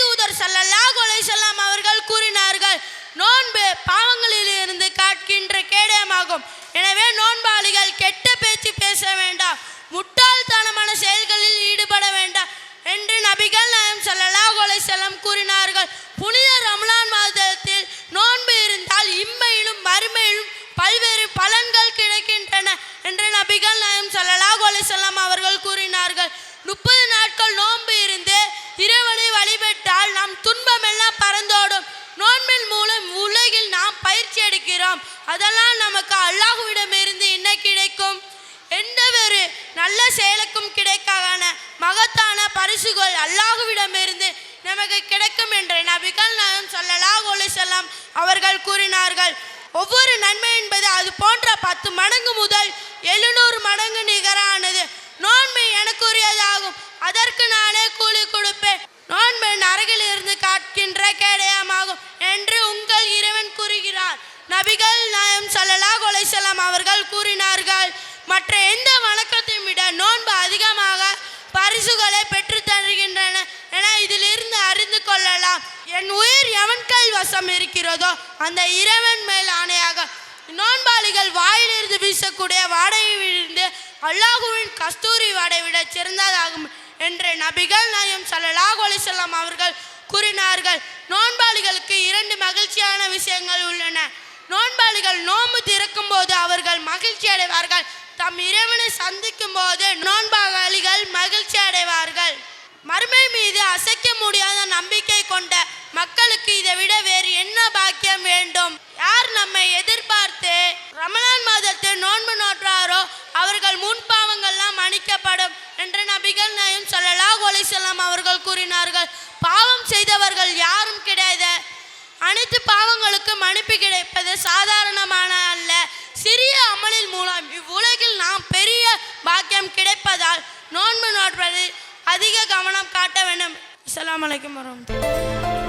தூதர் சல்லல்லாஹு அவர்கள் கூறினார்கள் நோன்பு பாவங்களில் இருந்து காட்கின்ற கேடயமாகும். எனவே நோன்பாளிகள் கெட்ட பேச்சு பேச வேண்டாம் முட்டாள்தனமான செயல்களில் ஈடுபட வேண்டாம் என்று நபிகள் நாயம் சல்லல்லாஹு அலைஹிஸ்ஸலாம் துன்பம் எல்லாம் துன்பமெல்லாம் பறந்தோடும். நோன்பின் மூலம் உலகில் நாம் பயிற்சி எடுக்கிறோம். அதெல்லாம் நமக்கு அல்லாஹுவிடமிருந்து என்ன கிடைக்கும்? எந்த ஒரு நல்ல செயலுக்கும் கிடைக்கான மகத்தான பரிசுகள் அல்லாஹுவிடமிருந்து நமக்கு கிடைக்கும் என்று நபிகள் நான் சொல்லலாம் அலைஹி செல்லாம் அவர்கள் கூறினார்கள். ஒவ்வொரு நன்மை என்பது அது போன்ற பத்து மடங்கு முதல் எழுநூறு மடங்கு நிகரானது. நோன்பு எனக்குரியதாகும். அதற்கு நானே கூலி நபிகள் நாயம் சல்லலா அலைஹி அவர்கள் கூறினார்கள் மற்ற எந்த வணக்கத்தையும் விட நோன்பு அதிகமாக பரிசுகளை பெற்று தருகின்றன என இதிலிருந்து அறிந்து கொள்ளலாம். என் உயிர் எவன் கல் வசம் இருக்கிறதோ அந்த இறைவன் மேல் ஆணையாக நோன்பாளிகள் வாயிலிருந்து வீசக்கூடிய வாடையை விழுந்து அல்லாஹுவின் கஸ்தூரி வாடை விட சிறந்ததாகும் என்று நபிகள் நாயம் சல்லலா அலைஹி அவர்கள் கூறினார்கள். நோன்பாளிகளுக்கு இரண்டு மகிழ்ச்சியான விஷயங்கள் உள்ளன. நோன்பாளிகள் நோன்பு திறக்கும் போது அவர்கள் மகிழ்ச்சி அடைவார்கள். தம் இறைவனை சந்திக்கும் போது நோன்பாளிகள் மகிழ்ச்சி அடைவார்கள். மறுமை மீது அசைக்க முடியாத நம்பிக்கை கொண்ட மக்களுக்கு இதை விட வேறு என்ன பாக்கியம் வேண்டும்? யார் நம்மை எதிர்பார்த்து ரமலான் மாதத்தில் நோன்பு நோற்றாரோ அவர்கள் முன் பாவங்கள்லாம் மன்னிக்கப்படும் என்று நபிகள் நயம் சொல்லலா அலைஹி வஸல்லம் அவர்கள் கூறினார்கள். பாவம் செய்தவர்கள் யாரும் கிடையாது. பாவங்களுக்கும் மன்னிப்பு கிடைப்பது சாதாரணமான அல்ல. சிறிய அமலின் மூலம் இவ்வுலகில் நாம் பெரிய பாக்கியம் கிடைப்பதால் நோன்பு நோட்பதில் அதிக கவனம் காட்ட வேண்டும். அஸ்ஸலாமு அலைக்கும் வரஹ்மத்துல்லாஹி